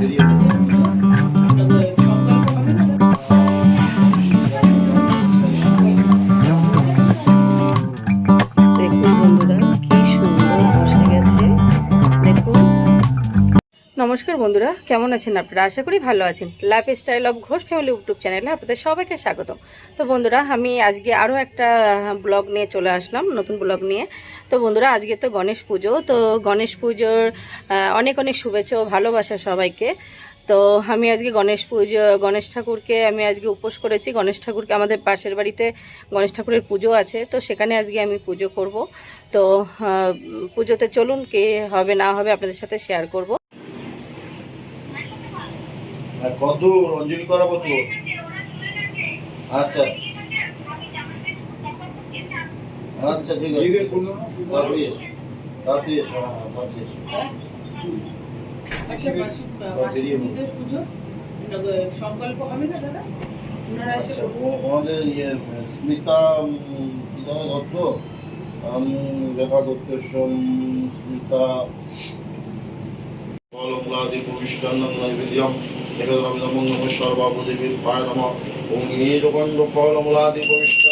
দেখুন নমস্কার বন্ধুরা, কেমন আছেন আপনারা? আশা করি ভালো আছেন। Lifestyle of Ghosh family YouTube চ্যানেলে আপনাদের সবাইকে স্বাগতম। তো বন্ধুরা, আমি আজকে আরও একটা ব্লগ নিয়ে চলে আসলাম, নতুন ব্লগ নিয়ে। তো বন্ধুরা, আজকে তো গণেশ পুজো, তো গণেশ পুজোর অনেক অনেক শুভেচ্ছা ও ভালোবাসা সবাইকে। তো আমি আজকে গণেশ পুজো, গণেশ ঠাকুরকে আমি আজকে উপোস করেছি। গণেশ ঠাকুরকে আমাদের পাশের বাড়িতে গণেশ ঠাকুরের পুজো আছে, তো সেখানে আজকে আমি পুজো করব। তো পুজোতে চলুন, কে হবে না হবে আপনাদের সাথে শেয়ার করব। কত রঞ্জনী করা কত আচ্ছা। আচ্ছা ঠিক আছে। তাড়াতাড়ি এসো। তাড়াতাড়ি এসো হ্যাঁ হ্যাঁ, তাড়াতাড়ি এসো। আচ্ছা সংকল্প হবে না দাদা? ওনারা এসে আচ্ছা ও আমাদের ইয়ে স্মিতা কি জানো দত্ত স্মিতা। ফলমূলাদি প্রবিষ্টান্নম নৈবেদ্যম জগদ্রবিদমং নমঃ সর্বাবদেবীর পায় নমঃ ওং এজগন্ধ ফলমূলাদি প্রবিষ্টান্নম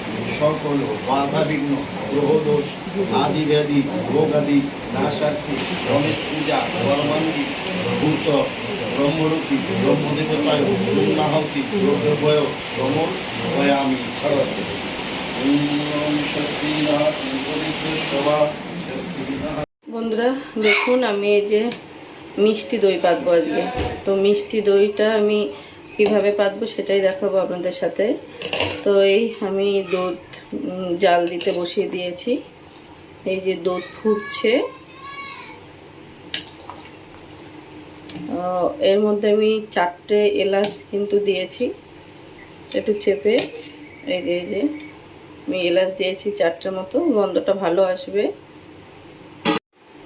সকল বাধা বিঘ্ন গ্রহদোষ আদি ব্যাধি রোগাদি নাশার্থী গণেশ পূজা কর্মান্দি ভূত, ব্রহ্মরূপী, ব্রহ্মদেবতায় আমি ছাড়া ওম শক্তি সভা বন্ধুরা, দেখুন আমি এই যে মিষ্টি দই পাতবো আজকে। তো মিষ্টি দইটা আমি কীভাবে পাতবো সেটাই দেখাবো আপনাদের সাথে। তো এই আমি দুধ জাল দিতে বসিয়ে দিয়েছি। এই যে দুধ ফুটছে। এর মধ্যে আমি চারটে এলাচ কিন্তু দিয়েছি। একটু চেপে, এই যে এই যে, আমি এলাচ দিয়েছি চারটের মতো, গন্ধটা ভালো আসবে।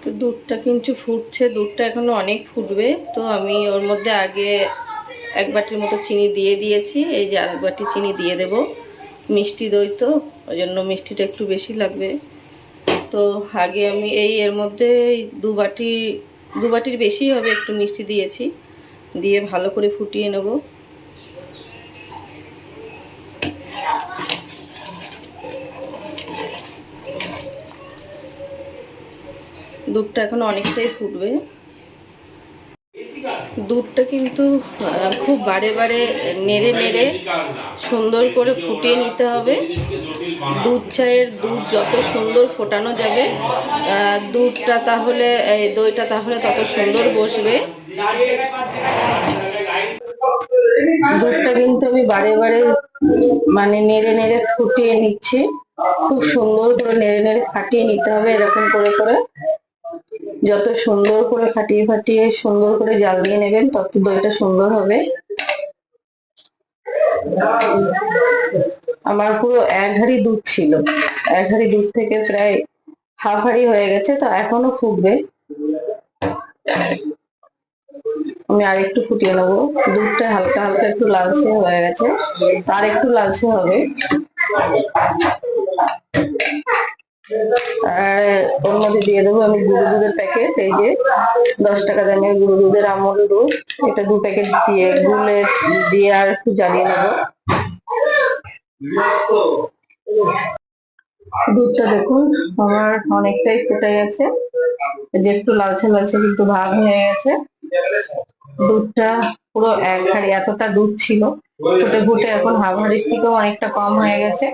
তো দুধটা কিন্তু ফুটছে, দুধটা এখনও অনেক ফুটবে। তো আমি ওর মধ্যে আগে এক বাটির মতো চিনি দিয়ে দিয়েছি, এই যে আরেক বাটি চিনি দিয়ে দেব। মিষ্টি দই তো, ওই জন্য মিষ্টিটা একটু বেশি লাগবে। তো আগে আমি এই এর মধ্যে দু বাটি, দু বাটির বেশি হবে একটু মিষ্টি দিয়েছি, দিয়ে ভালো করে ফুটিয়ে নেব। দুধটা এখন অনেকটাই ফুটবে। দুধটা কিন্তু খুব বারে বারে নেড়ে নেড়ে সুন্দর করে ফুটিয়ে নিতে হবে। দুধ চায়ের দুধ যত সুন্দর ফোটানো যাবে দুধটা তাহলে, এই দইটা তাহলে তত সুন্দর বসবে। দুধটা কিন্তু আমি বারে বারে মানে নেড়ে নেড়ে ফুটিয়ে নিচ্ছি। খুব সুন্দর করে নেড়ে নেড়ে ফাটিয়ে নিতে হবে, এরকম করে করে। যত সুন্দর করে ফাটিয়ে ফাটিয়ে সুন্দর করে জাল দিয়ে নেবেন, তত দইটা সুন্দর হবে। আমার পুরো এক হাঁড়ি দুধ ছিল। এক হাড়ি দুধ থেকে প্রায় হাফ হাঁড়ি হয়ে গেছে, তো এখনও ফুটবে। আমি আর একটু ফুটিয়ে নেব। দুধটা হালকা হালকা একটু লালচে হয়ে গেছে। তার একটু লালচে হবে। আর ওর মধ্যে দিয়ে দেবো আমি গুঁড়ো দুধের প্যাকেট এই যে দশ টাকা দামের গুঁড়ো দুধের আমল দুধ, এটা দু প্যাকেট দিয়ে গুলে দিয়ে আর একটু জ্বালিয়ে নেব। দুধটা দেখুন, আমার অনেকটাই ফুটে গেছে। যে একটু লালচে লালচে কিন্তু ভাগ হয়ে গেছে। দুধটা পুরো এক এতটা দুধ ছিল। ফুটে ফুটে এখন হাঁড়ির থেকেও অনেকটা কম হয়ে গেছে।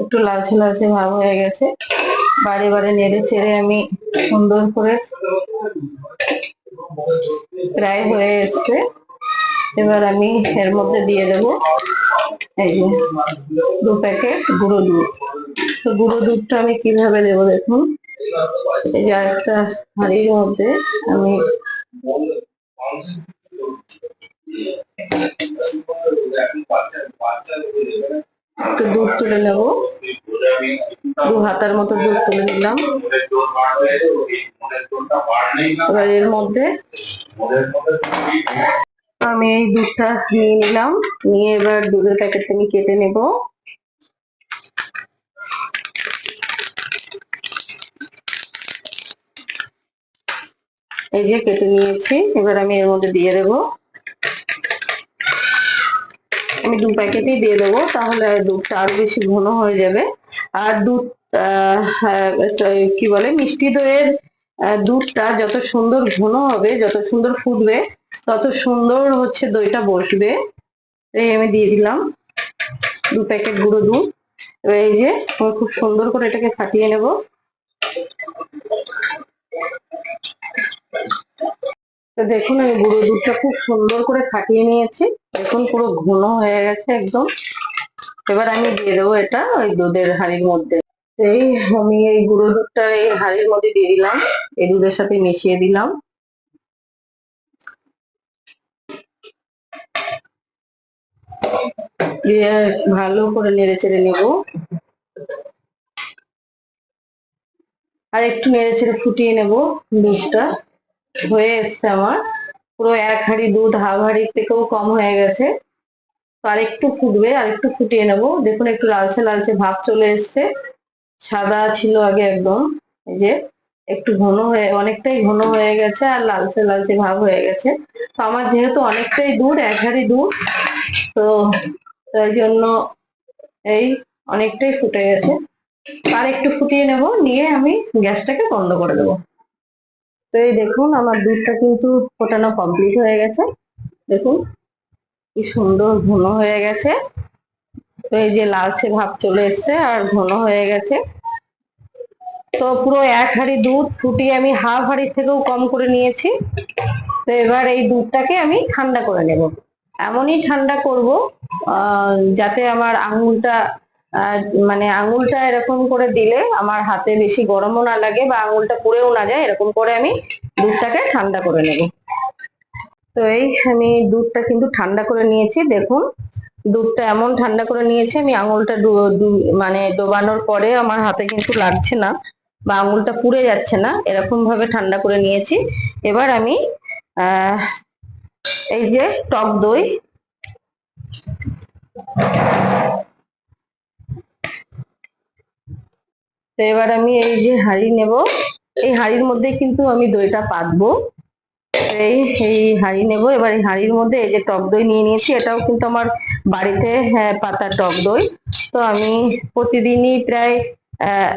একটু লালচে লালচে ভাব হয়ে গেছে। বারে বারে নেড়ে চেড়ে আমি সুন্দর করে প্রায় হয়ে এসছে। এবার আমি এর মধ্যে দিয়ে দেব এই যে দু প্যাকেট গুঁড়ো দুধ। তো গুঁড়ো দুধটা আমি কীভাবে দেবো দেখুন? এই যে একটা হাঁড়ির মধ্যে আমি একটু দুধ তুলে নেব। দু হাতার মতো দুধ তুলে নিলাম। এবার এর মধ্যে আমি এই দুধটা নিয়ে নিলাম। নিয়ে এবার দুধের প্যাকেটটা আমি কেটে নেব। এই যে কেটে নিয়েছি, এবার আমি এর মধ্যে দিয়ে দেব। আমি দু প্যাকেটই দিয়ে দেবো, তাহলে দুধটা আরও বেশি ঘন হয়ে যাবে। আর দুধ কি বলে, মিষ্টি দইয়ের দুধটা যত সুন্দর ঘন হবে, যত সুন্দর ফুটবে, তত সুন্দর হচ্ছে দইটা বসবে। এই আমি দিয়ে দিলাম দু প্যাকেট গুঁড়ো দুধ। এবার এই যে আমি খুব সুন্দর করে এটাকে ফাটিয়ে নেব। দেখুন, আমি গুঁড়ো দুধটা খুব সুন্দর করে ফাটিয়ে নিয়েছি। দেখুন, পুরো ঘন হয়ে গেছে একদম। এবার আমি দিয়ে দেবো এটা ওই দুধের হাঁড়ির মধ্যে। এই আমি এই গুঁড়ো দুধটা এই হাঁড়ির মধ্যে দিয়ে দিলাম। এই দুধের সাথে মিশিয়ে দিলাম। দিয়ে ভালো করে নেড়ে চেড়ে নেব। আর একটু নেড়ে চেড়ে ফুটিয়ে নেব দুধটা। হয়ে এসছে আমার। পুরো এক হাঁড়ি দুধ, হাফ হাঁড়ির থেকেও কম হয়ে গেছে। তো আর একটু ফুটবে আর একটু ফুটিয়ে নেব। দেখুন, একটু লালচে লালচে ভাব চলে এসছে। সাদা ছিল আগে একদম, এই যে একটু ঘন হয়ে, অনেকটাই ঘন হয়ে গেছে আর লালচে লালচে ভাব হয়ে গেছে। তো আমার যেহেতু অনেকটাই দূর এক হাঁড়ি দূর তো তাই জন্য এই অনেকটাই ফুটে গেছে। আর একটু ফুটিয়ে নেব, নিয়ে আমি গ্যাসটাকে বন্ধ করে দেবো। তো এই দেখুন, আমার দুধটা কিন্তু ফোটানো কমপ্লিট হয়ে গেছে। দেখুন, কি সুন্দর ঘন হয়ে গেছে। তো এই যে লালচে ভাব চলে এসছে আর ঘন হয়ে গেছে। তো পুরো এক হাঁড়ি দুধ ফুটিয়ে আমি হাফ হাঁড়ির থেকেও কম করে নিয়েছি। তো এবার এই দুধটাকে আমি ঠান্ডা করে নেব। এমনই ঠান্ডা করব যাতে আমার আঙুলটা মানে আঙুলটা এরকম করে দিলে আমার হাতে বেশি গরমও না লাগে বা আঙুলটা পুড়েও না যায়, এরকম করে আমি দুধটাকে ঠান্ডা করে নেব। তো এই আমি দুধটা কিন্তু ঠান্ডা করে নিয়েছি, দেখুন। দুধটা এমন ঠান্ডা করে নিয়েছি, আমি আঙুলটা মানে ডোবানোর পরে আমার হাতে কিন্তু লাগছে না বা আঙুলটা পুড়ে যাচ্ছে না, এরকম ভাবে ঠান্ডা করে নিয়েছি। এবার আমি এই যে টক দই তো এবার আমি এই যে হাঁড়ি নেব এই হাঁড়ির মধ্যে কিন্তু আমি দইটা পাতবো। এই এই হাঁড়ি নেব। এবার এই হাঁড়ির মধ্যে এই যে টক দই নিয়ে নিয়েছি এটাও কিন্তু আমার বাড়িতে হ্যাঁ, পাতা টক দই। তো আমি প্রতিদিনই প্রায়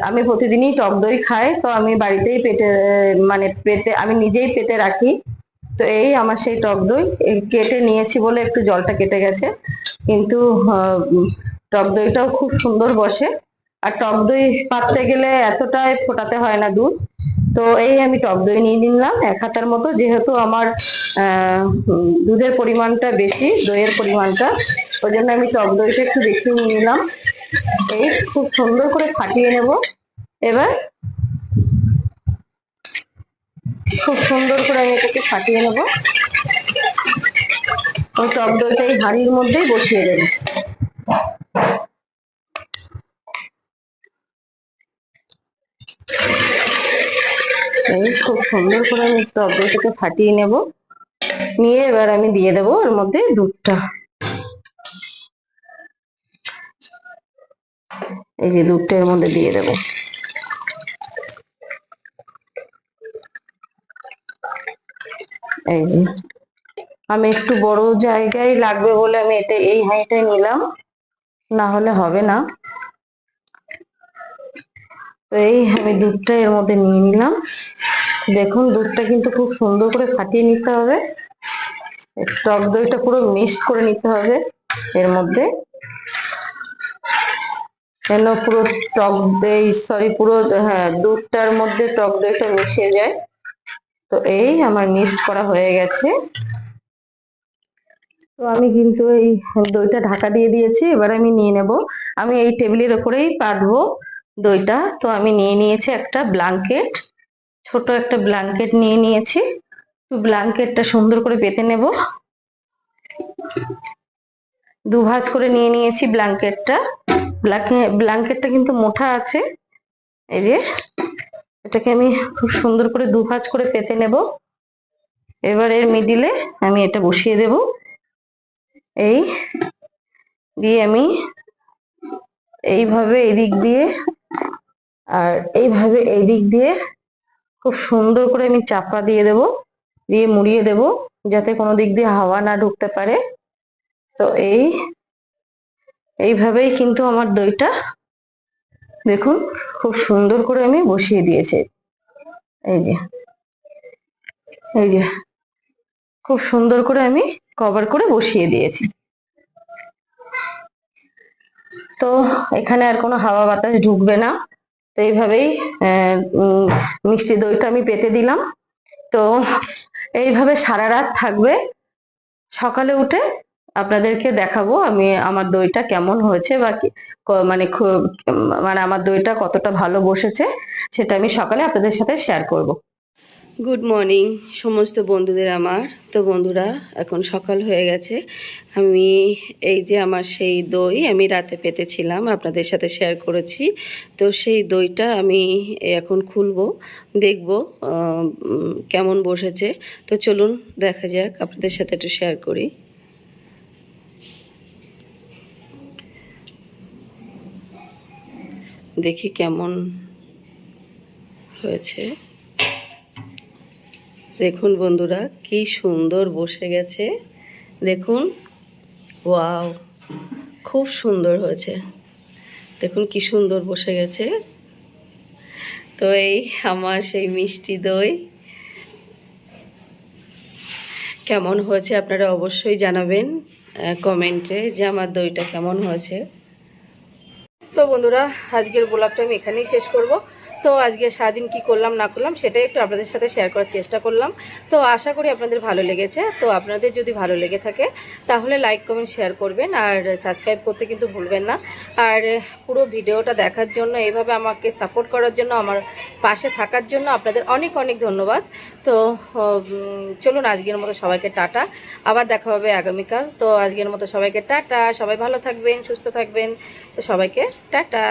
আমি প্রতিদিনই টক দই খাই। তো আমি বাড়িতেই পেটে মানে পেতে আমি নিজেই পেতে রাখি। তো এই আমার সেই টক দই কেটে নিয়েছি বলে একটু জলটা কেটে গেছে। কিন্তু টক দইটাও খুব সুন্দর বসে। আর টক দই পাততে গেলে এতটাই ফোটাতে হয় না দুধ। তো এই আমি টক দই নিয়ে নিলাম এক হাতার মতো, যেহেতু আমার দুধের পরিমাণটা বেশি, দইয়ের পরিমাণটা ওই জন্য আমি টক দইটা একটু বেশি নিয়ে নিলাম। এই খুব সুন্দর করে ফাটিয়ে নেব। এবার খুব সুন্দর করে আমি এটাকে ফাটিয়ে নেব। ওই টক দইটা এই হাঁড়ির মধ্যেই বসিয়ে দেবো। এই খুব সুন্দর করে আমি টক দইটাকে ফাটিয়ে নেব। নিয়ে এবার আমি দিয়ে দেবো ওর মধ্যে দুধটা। এই যে দুধটা এর মধ্যে দিয়ে দেবো। এই যে। আমি একটু বড় জায়গায় লাগবে বলে আমি এটা এই হাঁড়িটাই নিলাম। না হলে হবে না। তো এই আমি দুধটা এর মধ্যে নিয়ে নিলাম। দেখুন, দুধটা কিন্তু খুব সুন্দর করে ফাটিয়ে নিতে হবে। টক দইটা পুরো মিক্সড করে নিতে হবে এর মধ্যে। যেন পুরো টক দই সরি পুরো হ্যাঁ দুধটার মধ্যে টক দইটা মিশে যায়। তো এই আমার মিক্সড করা হয়ে গেছে। তো আমি কিন্তু এই দইটা ঢাকা দিয়ে দিয়েছি, এবার আমি নিয়ে নেব। আমি এই টেবিলের ওপরেই পাতবো দইটা। তো আমি নিয়ে নিয়েছি একটা ব্ল্যাঙ্কেট ছোট একটা ব্ল্যাঙ্কেট নিয়ে নিয়েছি। তো ব্ল্যাঙ্কেটটা সুন্দর করে পেতে নেব। দু ভাঁজ করে নিয়ে নিয়েছি ব্ল্যাঙ্কেটটা ব্ল্যাঙ্কেটটা কিন্তু মোটা আছে। এই যে, এটাকে আমি খুব সুন্দর করে দু ভাঁজ করে পেতে নেব। এবার এর মিডিলে আমি এটা বসিয়ে দেব। এই দিয়ে আমি এইভাবে এদিক দিয়ে আর এইভাবে এই দিক দিয়ে খুব সুন্দর করে আমি চাপা দিয়ে দেব, দিয়ে মুড়িয়ে দেব, যাতে কোনো দিক দিয়ে হাওয়া না ঢুকতে পারে। তো এই, এইভাবেই কিন্তু আমার দইটা দেখুন খুব সুন্দর করে আমি বসিয়ে দিয়েছি। এই যে এই যে, খুব সুন্দর করে আমি কভার করে বসিয়ে দিয়েছি। তো এখানে আর কোনো হাওয়া বাতাস ঢুকবে না। তো এইভাবেই মিষ্টি দইটা আমি পেতে দিলাম। তো এইভাবে সারা রাত থাকবে। সকালে উঠে আপনাদেরকে দেখাবো আমি আমার দইটা কেমন হয়েছে বা মানে খুব মানে আমার দইটা কতটা ভালো বসেছে, সেটা আমি সকালে আপনাদের সাথে শেয়ার করব। গুড মর্নিং সমস্ত বন্ধুদের আমার। তো বন্ধুরা, এখন সকাল হয়ে গেছে। আমি এই যে আমার সেই দই আমি রাতে পেতেছিলাম, আপনাদের সাথে শেয়ার করেছি। তো সেই দইটা আমি এখন খুলবো, দেখব কেমন বসেছে। তো চলুন, দেখা যাক, আপনাদের সাথে একটু শেয়ার করি। দেখি কেমন হয়েছে। দেখুন বন্ধুরা, কি সুন্দর বসে গেছে। দেখুন, ওয়াও, খুব সুন্দর হয়েছে। দেখুন কি সুন্দর বসে গেছে। তো এই আমার সেই মিষ্টি দই। কেমন হয়েছে আপনারা অবশ্যই জানাবেন কমেন্টে যে আমার দইটা কেমন হয়েছে। তো বন্ধুরা, আজকের ব্লগটা আমি এখানেই শেষ করব। তো আজকে সারাদিন কি করলাম, না করলাম, সেটাই একটু আপনাদের সাথে শেয়ার করার চেষ্টা করলাম। তো আশা করি আপনাদের ভালো লেগেছে। তো আপনাদের যদি ভালো লেগে থাকে, তাহলে লাইক কমেন্ট শেয়ার করবেন আর সাবস্ক্রাইব করতে কিন্তু ভুলবেন না। আর পুরো ভিডিওটা দেখার জন্য এইভাবে আমাকে সাপোর্ট করার জন্য, আমার পাশে থাকার জন্য আপনাদের অনেক অনেক ধন্যবাদ। তো চলুন আজকের মতো সবাইকে টাটা। আবার দেখা হবে আগামীকাল। তো আজকের মতো সবাইকে টাটা। সবাই ভালো থাকবেন, সুস্থ থাকবেন। তো সবাইকে টাটা।